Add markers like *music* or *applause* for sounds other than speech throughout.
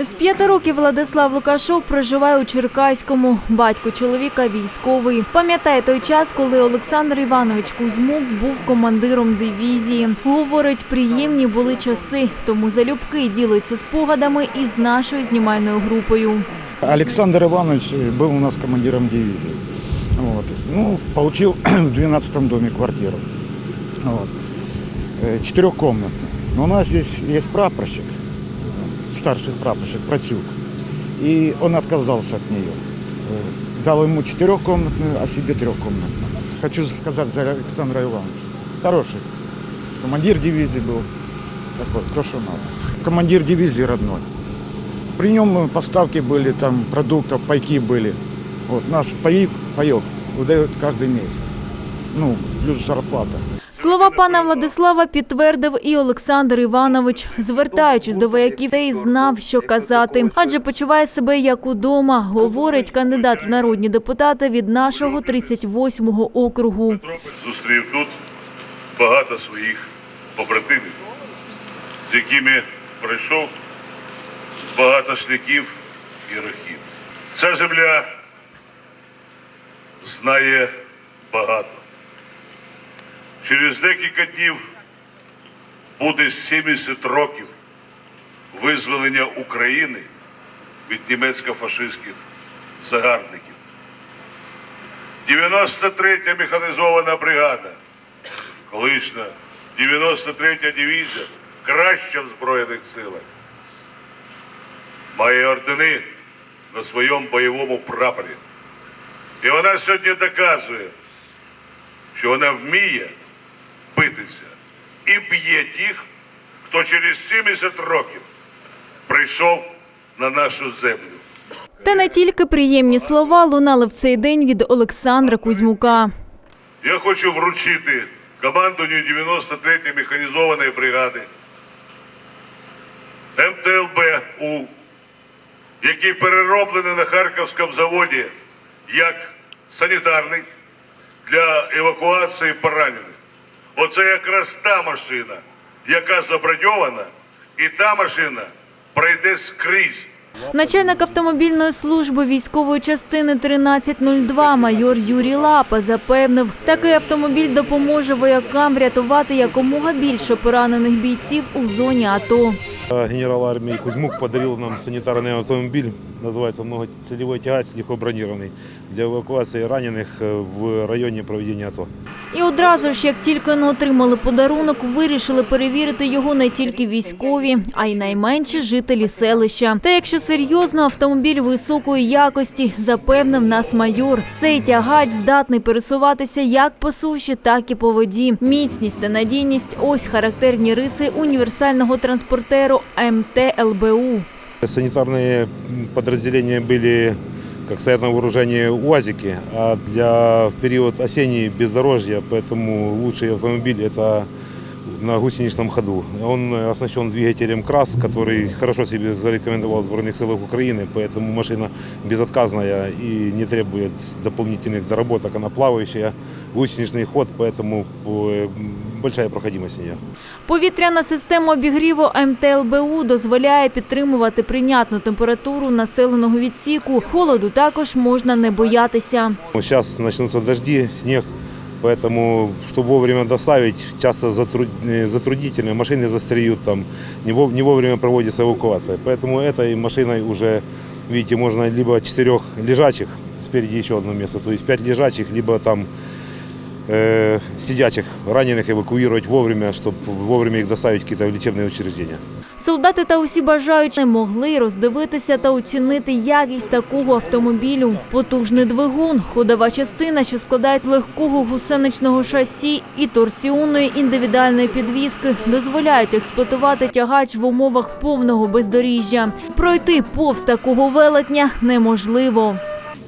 З п'яти років Владислав Лукашов проживає у Черкаському. Батько чоловіка військовий. Пам'ятає той час, коли Олександр Іванович Кузьмук був командиром дивізії. Говорить, приємні були часи, тому залюбки ділиться спогадами із нашою знімальною групою. Александр Иванович был у нас командиром дивизии. Вот. Ну, получил *clears throat* в 12 доме квартиру. Вот. Э, Четырехкомнатную. Но у нас здесь есть прапорщик, старший прапорщик, Протюк. И он отказался от нее. Э, Дал ему четырехкомнатную, а себе трехкомнатную. Хочу сказать за Александра Ивановича. Хороший. Командир дивизии был. Такой, то, что надо. Командир дивизии родной. При нем поставки были, там продуктов, пайки были. Вот наш паик, паек выдает каждый месяц. Ну, плюс зарплата. Слова пана Владислава підтвердив і Олександр Іванович, звертаючись до вояків, та й знав, що казати, адже почуває себе як удома, говорить кандидат в народні депутати від нашого 38-го округу. зустрів тут багато своїх побратимів, з якими пройшов багато шляхів і років. Ця земля знає багато. Через декілька днів буде 70 років визволення України від німецько-фашистських загарбників. 93-я механізована бригада, колишня 93-я дивізія, краща в Збройних силах, має ордени на своєму бойовому прапорі. І вона сьогодні доказує, що вона вміє битися і б'є тих, хто через 70 років прийшов на нашу землю. Та не тільки приємні слова лунали в цей день від Олександра Кузьмука. Я хочу вручити командуванню 93-ї механізованої бригади МТЛБ-У, який перероблений на Харківському заводі як санітарний для евакуації поранених. Оце якраз та машина, яка заброньована, і та машина пройде скрізь. Начальник автомобільної служби військової частини 1302 майор Юрій Лапа запевнив, такий автомобіль допоможе воякам врятувати якомога більше поранених бійців у зоні АТО. Генерал армии Кузьмук подарил нам санитарный автомобиль, называется многоцелевой тягач, легко бронированный, для эвакуации раненых э, в районе проведения АТО. І одразу ж, як тільки не отримали подарунок, вирішили перевірити його не тільки військові, а й найменші жителі селища. Та якщо серйозно, автомобіль високої якості, запевнив нас майор. Цей тягач здатний пересуватися як по суші, так і по воді. Міцність та надійність ось характерні риси універсального транспортеру МТ-ЛБУ. Санитарные м, подразделения были, как стоят на вооружении УАЗики, а для в период осенней бездорожья, поэтому лучший автомобиль это на гусеничном ходу. Он э, оснащен двигателем КРАС, который хорошо себе зарекомендовал в Сборных силах Украины, поэтому машина безотказная и не требует дополнительных доработок. Она плавающая, гусеничный ход, поэтому э, большая проходимость у нее. Повітряна система обігріву МТЛБУ дозволяє підтримувати прийнятну температуру населеного відсіку. Холоду також можна не боятися. Сейчас начнутся дожди, снег, поэтому, чтобы вовремя доставить, часто затруд- э, затруднительно, машины застреют, там, не, вов- не вовремя проводится эвакуация. Поэтому этой машиной уже, видите, можно либо четырех лежачих, спереди еще одно место, то есть пять лежачих, либо там э, сидячих раненых эвакуировать вовремя, чтобы вовремя их доставить в какие-то лечебные учреждения. Солдати та усі бажаючі могли роздивитися та оцінити якість такого автомобілю. Потужний двигун, ходова частина, що складають з легкого гусеничного шасі і торсіонної індивідуальної підвіски, дозволяють експлуатувати тягач в умовах повного бездоріжжя. Пройти повз такого велетня неможливо.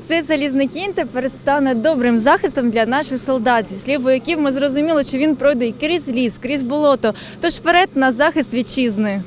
Цей залізний кінь тепер стане добрим захистом для наших солдат. Зі слів вояків ми зрозуміли, що він пройде і крізь ліс, крізь болото. Тож вперед на захист вітчизни.